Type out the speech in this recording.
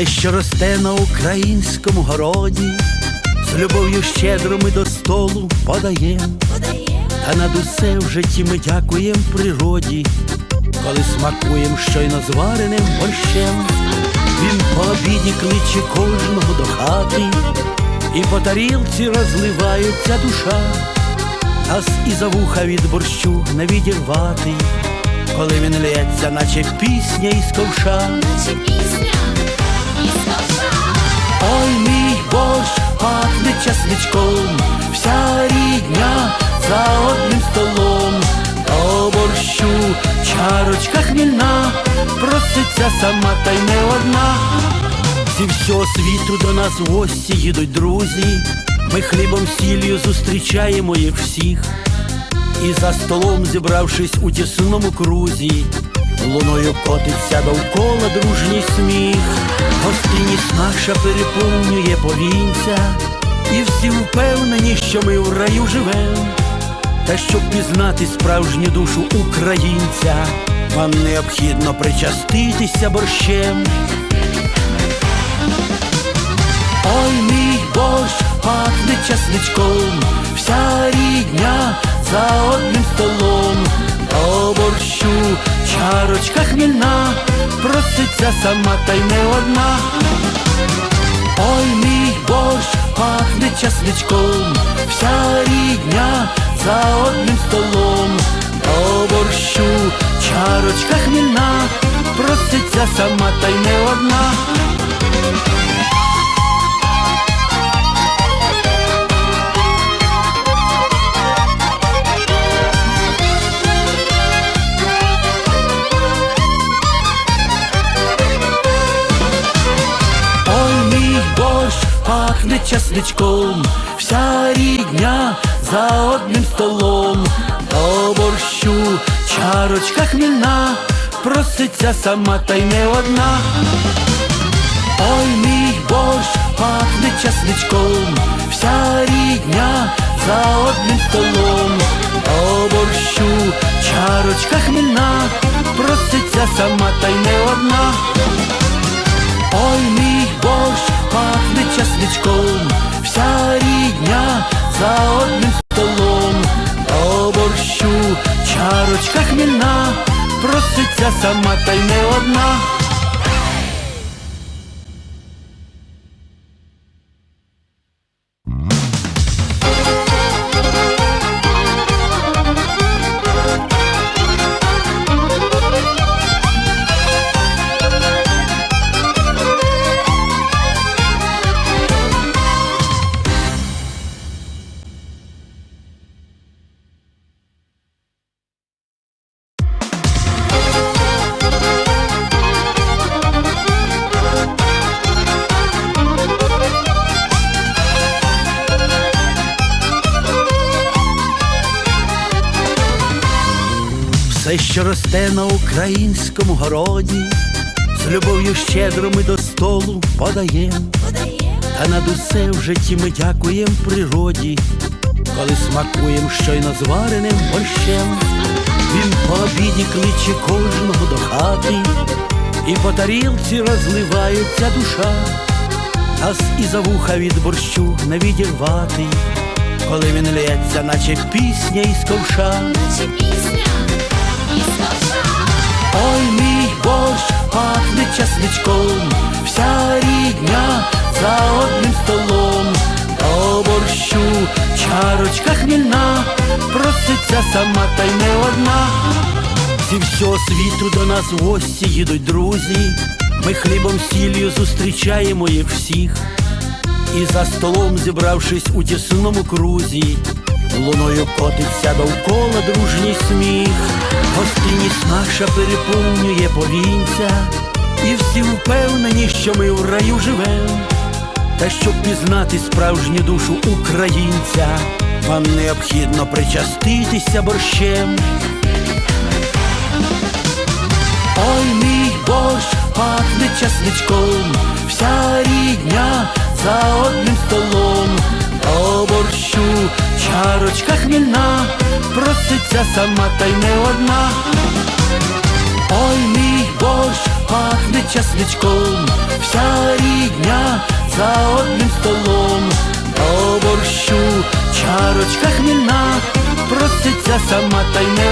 Все, що росте на українському городі, з любов'ю щедро ми до столу подаєм, та над усе в житті ми дякуєм природі, коли смакуєм щойно звареним борщем. Він по обіді кличе кожного до хати, і по тарілці розливається душа, нас і за вуха від борщу не відірвати, коли він лється, наче пісня із ковша. Наче пісня. Ой, мій борщ пахне часничком, вся рідня за одним столом, до борщу чарочка хмільна, проситься сама та й не одна. Зі всього світу до нас в гості їдуть друзі, ми хлібом сіллю зустрічаємо їх всіх. І за столом, зібравшись у тісному крузі, луною котиться довкола дружній сміх, гостинність наша переповнює повінця, і всі впевнені, що ми в раю живем. Та щоб пізнати справжню душу українця, вам необхідно причаститися борщем. Ой, мій борщ пахне часничком, вся рідня за одним столом, до борщу чарочка хмільна, проситься сама та й не одна. Ой, мій борщ пахне часничком, вся рідня за одним столом, до борщу чарочка хмільна, проситься сама та й не одна. Борщ пахне часничком, вся рідня за одним столом, до борщу чарочка хмільна, проситься сама та й не одна. Ой, мій борщ пахне часничком, вся рідня за одним столом, до борщу чарочка хмільна, проситься сама та й не одна. Пахне свічком, вся рідня за одним столом, до борщу чарочка хмільна, проситься сама та й не одна. Все, що росте на українському городі, з любов'ю щедро ми до столу подаєм, та над усе в житті ми дякуєм природі, коли смакуєм щойно звареним борщем. Він по обіді кличе кожного до хати, і по тарілці розливається душа, нас і за вуха від борщу не відірвати, коли він лється, наче пісня із ковша. Наче пісня. Ой, мій борщ пахне часничком, вся рідня за одним столом, до борщу чарочка хмільна, проситься сама та й не одна. Зі всього світу до нас в гості їдуть друзі, ми хлібом сіллю зустрічаємо їх всіх. І за столом, зібравшись у тісному крузі, луною котиться довкола дружній сміх, гостинність наша переповнює повінця, і всі впевнені, що ми в раю живем. Та щоб пізнати справжню душу українця, вам необхідно причаститися борщем. Ой, мій борщ пахне часничком, вся рідня за одним столом, до борщу чарочка хмільна, проситься сама та й не одна. Ой, мій борщ пахне часничком, вся рідня за одним столом, до борщу чарочка хмільна, проситься сама та й не.